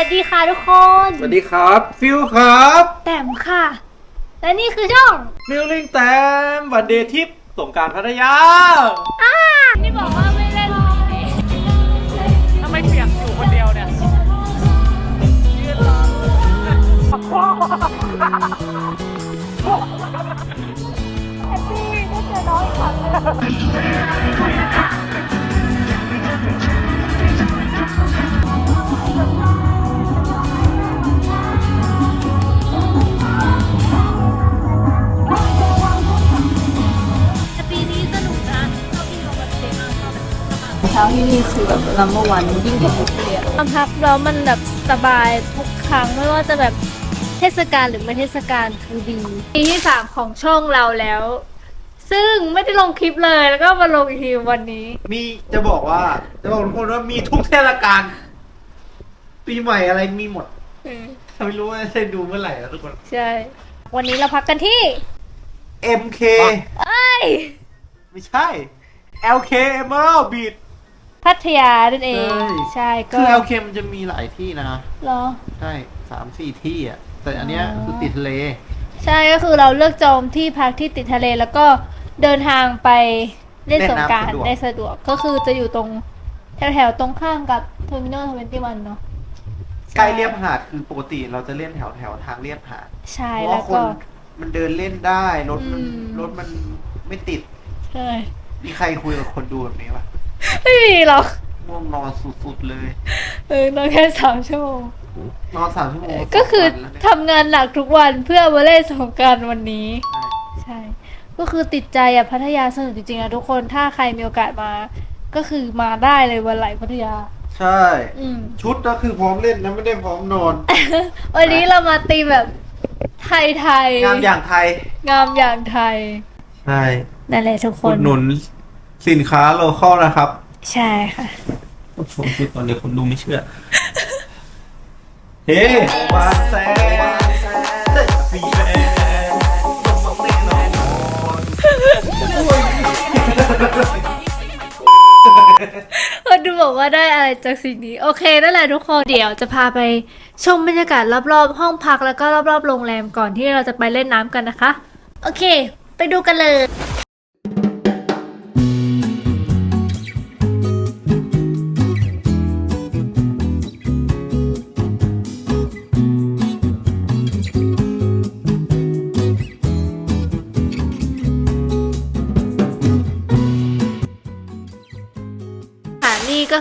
วัสดีค่ะทุกคน สวัสดีครับ ฟิวครับแต้มค่ะ และนี่คือช่องฟิวลิงแต้มวันเดย์ทิปสงกรารพัทยาอ่านี่บอกว่าไม่เล่นทำไมเปียกอยู่คนเดียวเนี่ยยืนรอแต่ นี่คือแบบลัมเบอร์วันยิ่งกว่าทุกเรียนความพักแล้วมันแบบสบายทุกครั้งไม่ว่าจะแบบเทศกาลหรือไม่เทศกาลคือดีปีที่สามของช่องเราแล้ว ซึ่งไม่ได้ลงคลิปเลยแล้วก็มาลงอีกทีวันนี้ มีจะบอกว่า จะบอกทุกคนว่ามีทุกเทศกาลปีใหม่อะไรมีหมดไม่รู้ว่าจะดูเมื่อไหร่นะทุกคน ใช่ วันนี้เราพักกันที่ MK เอ้ย ไม่ใช่ LK Emerald Beach พัทยานั่นเอง ใช่ใช่ก็คือ LK มันจะมีหลายที่นะเหรอ ใช่สามสี่ที่อะ แต่อันเนี้ยอ๋อคือติดทะเล ใช่ก็คือเราเลือกจองที่พักที่ติดทะเลแล้วก็เดินทางไปเล่นเล่นสงน้ำกรารสะดวกได้สะดวกก็คือจะอยู่ตรงแถวๆตรงข้ามกับเทอร์มินอลทเวนตี้วันเนาะใกล้เรียบหาดคือปกติเราจะเล่นแถวแถวทางเรียบหาดใช่เพราะแล้ว่าวคก็นมันเดินเล่นได้รถมันอืมรถมันไม่ติดใช่มีใครคุยกับคนดูแบบนี้ปะ ไม่มีหรอกง่วงนอนสุดๆเลย เออนอนแค่สามชั่วโมงนอนสามชั่วโมงก็คือสงวันแล้วเนี่ยทำงานหนักทุกวันเพื่อมาเล่นสงกรารวันนี้ใช่ใช่ ก็คือติดใจอะพัทยาสนุกจริงๆนะทุกคนถ้าใครมีโอกาสมา ก็คือมาได้เลยวันไหลพัทยา ใช่ อืม ชุดก็คือพร้อมเล่นนะไม่ได้พร้อมนอน วันนี้เรามาตีแบบไทยไทยๆงานอย่างไทย งามอย่างไทยใช่นั่นแหละทุกคอุน ดหนุนสินค้าโลคอลนะครับ ใช่ค่ะ ผมคือตอนเดียวคนดูไม่เชื่อ เฮ้วาแซ่เซ็กซี่แมนต้องมาเต้นหน่อยคนดูบอกว่าได้อะไรจากสิ่งนี้ โอเคนั่นแหละทุกคนเดี๋ยวจะพาไปชมบรรยากาศรอบๆ ห้องพักแล้วก็รอบๆโรงแรมก่อนที่เราจะไปเล่นน้ำกันนะคะ โอเค ไปดูกันเลย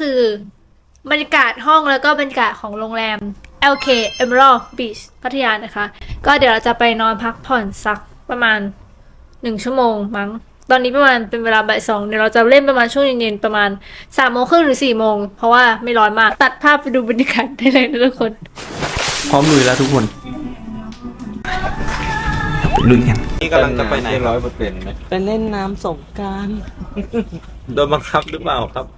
คือบรรยากาศห้องแล้วก็บรรยากาศของโรงแรม LK Emerald Beach พัทยานะคะ ก็เดี๋ยวเราจะไปนอนพักผ่อนสักประมาณหนึ่งชั่วโมงมั้ง ตอนนี้ประมาณเป็นเวลาบ่ายสองเดี๋ยวเราจะเล่นประมาณช่วงเย็นๆประมาณสามโมงครึ่งหรือสี่โมงเพราะว่าไม่ร้อนมาก ตัดภาพไปดูบรรยากาศได้เลยนะทุกคน พร้อมลุยแล้วทุกคนลุยกันนี่กำลังจะไปไหนร้อยเปอร์เซ็นต์ไหมไปเล่นน้ำสงกราร โดนบังคับหรือเปล่าครับฮะ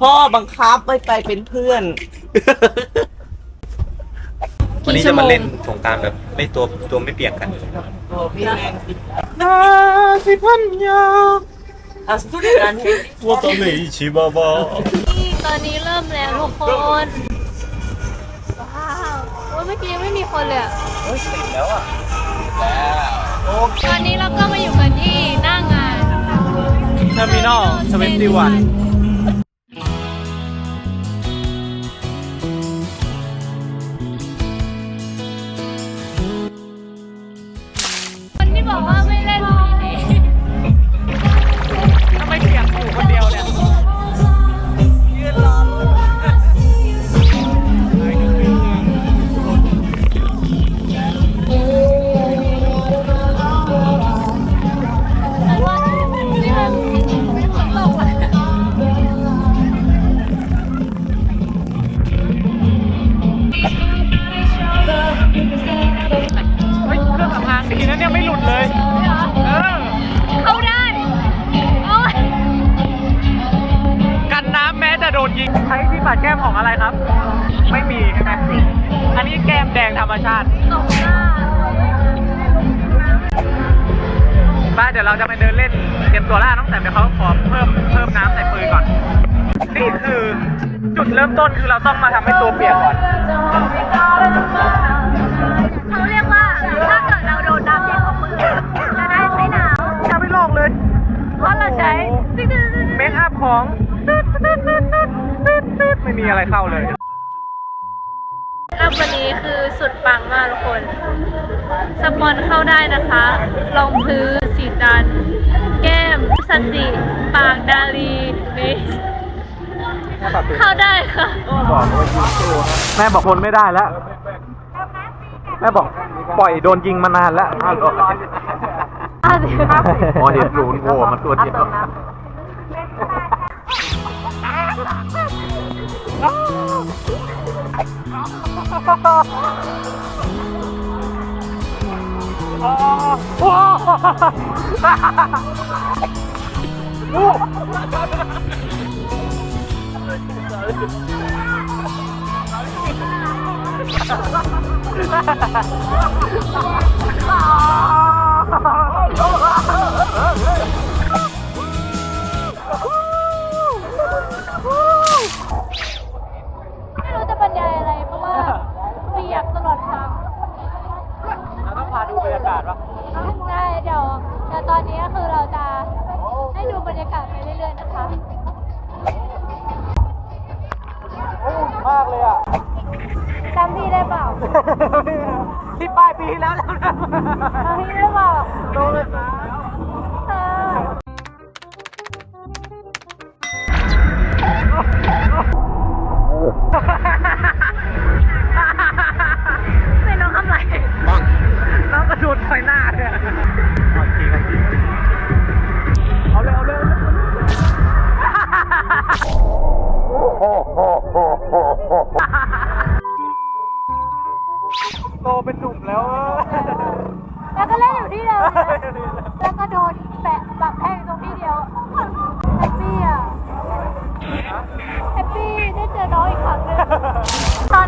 พ่อบังคับไม่ไปเป็นเพื่อน วันนี้จะมาเล่นสงกรารแบบไม่ตัวตัวไม่เปียกกันน่นาสิพันยาอัะสุดท้านี้ว่าตอนไหนชิบาบาตอนนี้เริ่มแล้วทุกคน ว้าวโอ้เมื่อกี้ไม่มีคนเลยอะโอ้ยติดแล้วอะตอนนี้เราก็มาอยู่กันที่หน้างาน Terminal 21 จุดเริ่มต้นคือเราต้องมาทำให้ตัวเปียกก่อน เขาเรียกว่าถ้าเกิดเราโดนน้ำเย็นของมือจะได้ไม่หนาวจะไม่ลอกเลย เพราะเราใช้เมคอัพของไม่มีอะไรเข้าเลยอัพวันนี้คือสุดปังมากทุกคน สปอนเข้าได้นะคะรองพื้นสีจันทร์แก้มสันติปากดาลีนี่ เข้าได้ค่ะแม่บอกทนไม่ได้แล้ว แม่บอกปล่อยโดนยิงมานานแล้วอะสิครับพอเห็นหลูนโง่มันตัวเดียว ไม่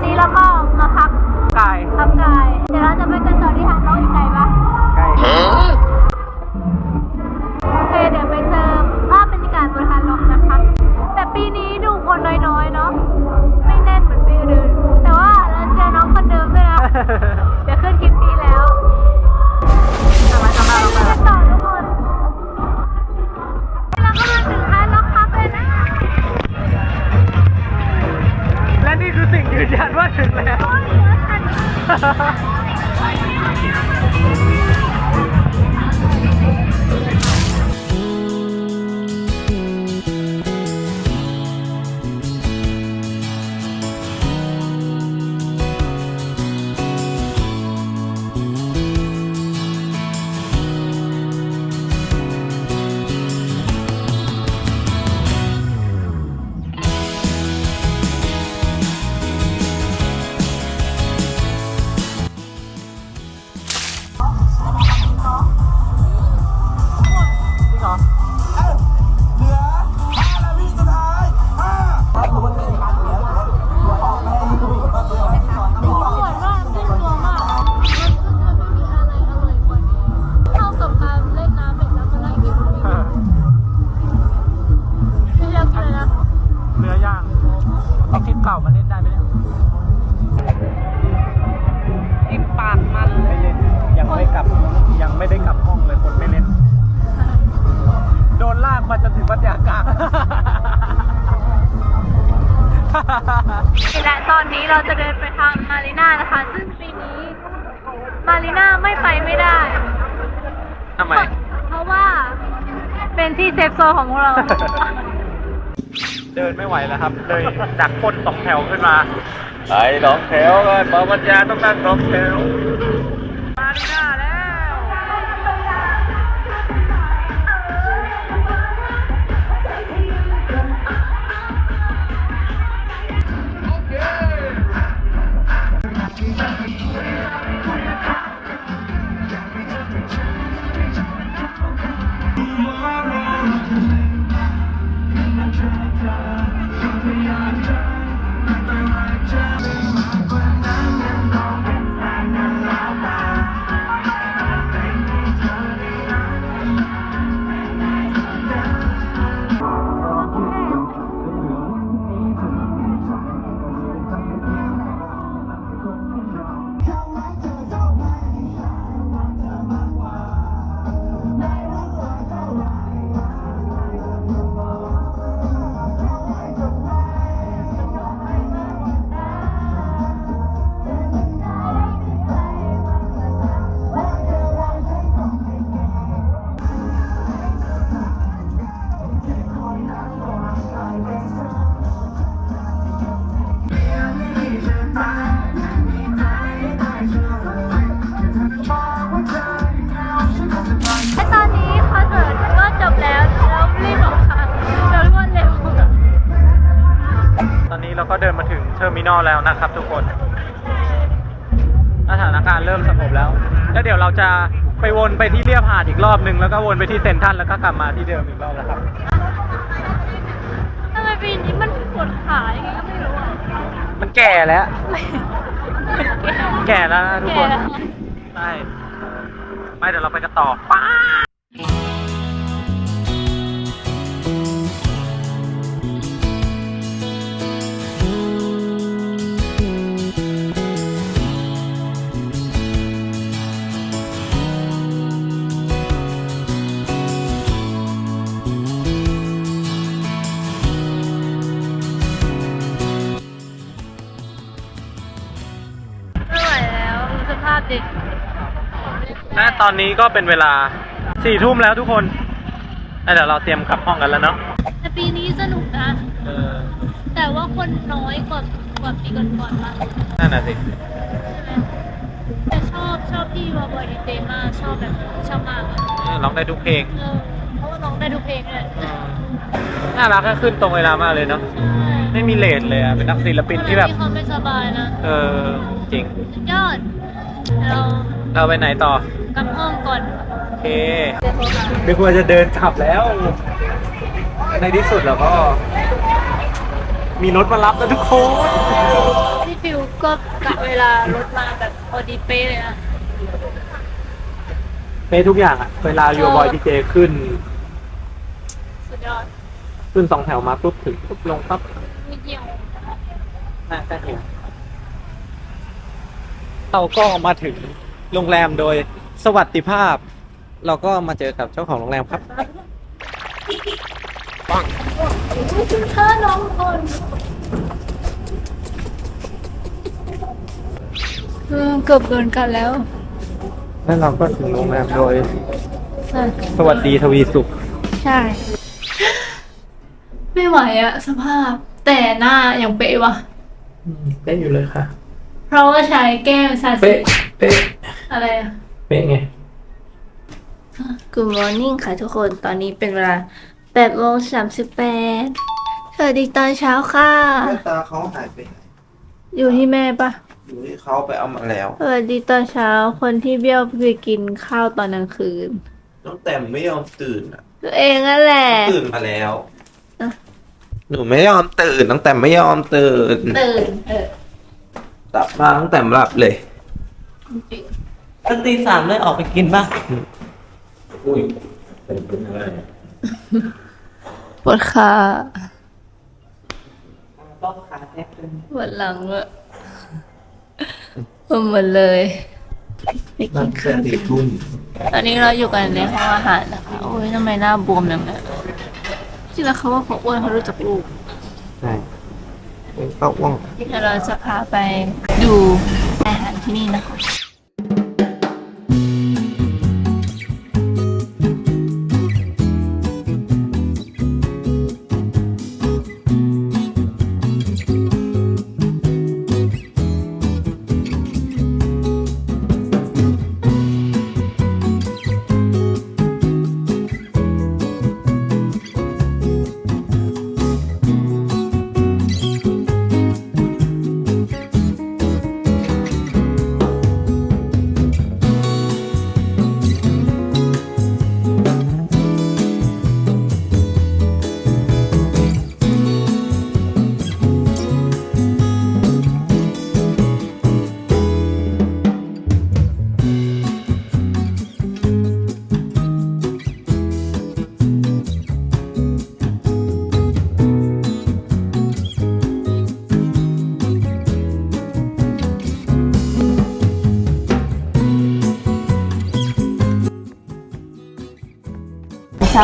นนี้เราก็มาพัก กาย ยืนยันว่าถึงแล้ว อนนี้เราจะเดินไปทางมารีน่านะคะ ซึ่งปีนี้มารีน่าไม่ไปไม่ได้ ทำไม เพราะว่าเป็นที่เซฟโซนของพวกเรา เดินไม่ไหวแล้วครับ เลยจากคนสองแถวขึ้นมา ไอ้สองแถวเลยปปัญญาต้องนั่งสองแถว และตอนนี้คอนเสิร์ตก็จบแล้วแล้วรีบออกค่ะเดินรวดเร็วตอนนี้เราก็เดินมาถึงเทอร์มินอลแล้วนะครับทุกคน สถานการณ์เริ่มสงบแล้ว แล้วเดี๋ยวเราจะไปวนไปที่เรียบหาดอีกรอบหนึ่งแล้วก็วนไปที่เซนทรันแล้วก็กลับมาที่เดิมอีกรอบนะครับ ทำไมปีนี้มันปวดขาอย่างงี้ก็ไม่รู้อะมันแก่แล้ว แก่แล้วนะทุกคนแก่แล้วใช่ไปเดี๋ยวเราไปกันต่อป้า สภาพเด็กและตอนนี้ก็เป็นเวลาสี่ทุ่มแล้วทุกคนแล้วเดี๋ยวเราเตรียมกลับห้องกันแล้วเนาะแต่ปีนี้สนุกนะ เออแต่ว่าคนน้อยกว่ากว่าปีก่อนๆมากนั่นน่ะสิใช่ไหมแต่ชอบชอบพี่วาบอยดีเจมากชอบแบบชอบมากอะเออร้องได้ทุกเพลง เออเพราะว่าร้องได้ทุกเพลงเลยน่ารักก็ขึ้นตรงเวลามากเลยเนาะ ใช่ไม่มีเลทเลยอะเป็นนักศิลปินที่แบบ เขาไม่สบายนะ เออจริง สุดยอด เราเราไปไหนต่อ กลับห้องก่อนโอเคไม่ควรจะเดินขับแล้ว ในที่สุดเราก็ มีรถมารับแล้วทุกคนพี่ฟิวก็กะเวลารถมาแบบพอดีเป๊ะเลยนะเปทุกอย่างอะเวลาเรียวบอยดีเจขึ้น สุดยอดขึ้นสองแถวมาปุ๊บถึงปุ๊บลงปั๊บมีเดียวน่าจะเห็น เราก็มาถึงโรงแรมโดยสวัสดิภาพ เราก็มาเจอกับเจ้าของโรงแรมครับถ้าน้องคนเออเกือบเกินกันแล้วแล้วเราก็ถึงโรงแรมโดยสวัสดีทวีสุข ใช่ ไม่ไหวอะสภาพ แต่หน้าอย่างเป๊ะวะเป๊ะอยู่เลยค่ะ เพราะว่าใช้แก้มซาซิเป๊ะเป๊ะอะไรอะ เป๊ะไง Good morning ค่ะทุกคนตอนนี้เป็นเวลา8โมง38สวัสดีตอนเช้าค่ะหน้าตาเขาหายไปไหนอยู่ที่แม่ปะอยู่ที่เขาไปเอามาแล้ว สวัสดีตอนเช้าคนที่เบี้ยวไปกินข้าวตอนกลางคืน น้องแต่มไม่ยอมตื่นอะตัวเองนั่นแหละ ตื่นมาแล้ว อะ หนูไม่ยอมตื่นน้องแต่มไม่ยอมตื่น ตื่น เออ หลับมาน้องแต่มหลับเลยจริงตั้งตีสามเลยออกไปกินบ้างอุ้ยเป็นอะไรปวดขารอบขาแทบเป็นปวดหลังอะปวดหมดเลยไปกินั่นงข้าวติดทุ่มตอนนี้เราอยู่กันในห้องอาหารนะคะ โอ้ยทำไมหน้าบวมอย่างนั้นจริงแล้วเขาว่าเขาอ้วนเขารู้จักลูกใช่เป็นเต้าว่องเดี๋ยวเราจะพาไปดูอาหารที่นี่นะคะ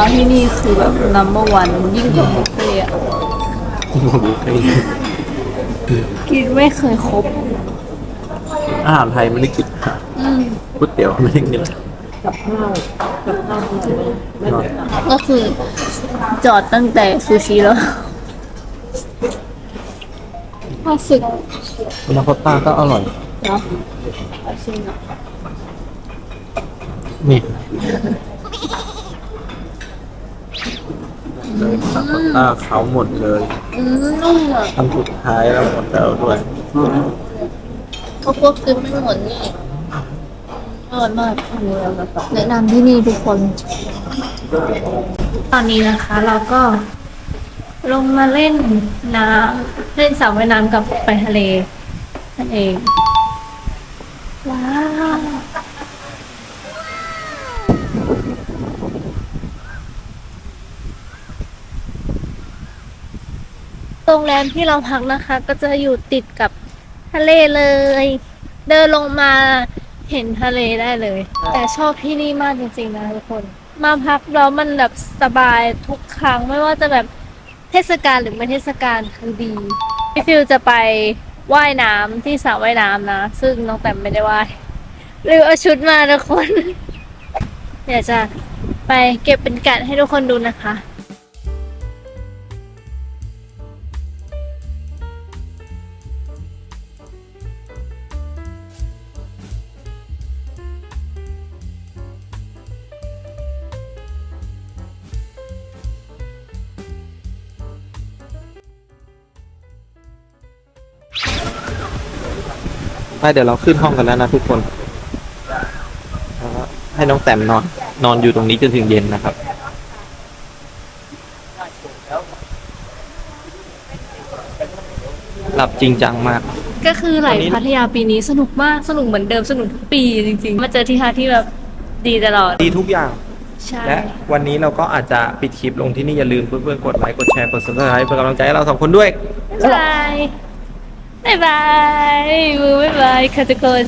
าที่นี่คือแบบ number one ยิ่งกว่าบุฟเฟ่ต์อะกินไม่เคยครบ อาหารไทยไม่ได้กินก๋วยเตี๋ยวไม่ได้กินก็คือจอดตั้งแต่ซูชิแล้วโหข้าวสึกนาคอตต้าก็อร่อยเนาะเอาชิมหน่อย นี่ เลยนาคอตต้าเขาหมดเลยอืมนุ่มอะคำสุดท้ายแล้วหมดแล้วด้วยเขาพวกซื้อไม่หมดนี่อร่อยมากแนะนำที่นี่ทุกคน ตอนนี้นะคะ เราก็ลงมาเล่นน้ำเล่นสระว่ายน้ำกับไปทะเลนั่นเอง ว้าว โรงแรมที่เราพักนะคะ ก็จะอยู่ติดกับทะเลเลย เดินลงมาเห็นทะเลได้เลย แต่ชอบที่นี่มากจริงๆนะทุกคน มาพักแล้วมันแบบสบายทุกครั้งไม่ว่าจะแบบเทศกาลหรือไม่เทศกาลคือดีพี่ฟิวจะไปว่ายน้ำที่สระว่ายน้ำนะ ซึ่งน้องแต้มไม่ได้ว่ายหรือเอาชุดมาทุกคนเดี๋ยวจะไปเก็บเป็นการให้ทุกคนดูนะคะ ไปเดี๋ยวเราขึ้นห้องกันแล้วนะทุกคนแล้วก็ให้น้องแต้มนอน นอนอยู่ตรงนี้จนถึงเย็นนะครับ หลับจริงจังมาก ก็คือไหลตอนนี้พัทยาปีนี้สนุกมากสนุกเหมือนเดิมสนุกทุกปีจริงๆ มาเจอที่ฮาที่แบบดีตลอด ดีทุกอย่างใช่และวันนี้เราก็อาจจะปิดคลิปลงที่นี่อย่าลืมเพื่อนๆกดไลค์กดแชร์กด subscribe เป็นกำลังใจให้เราสองคนด้วย บายบายบายบายค่ะทุกคน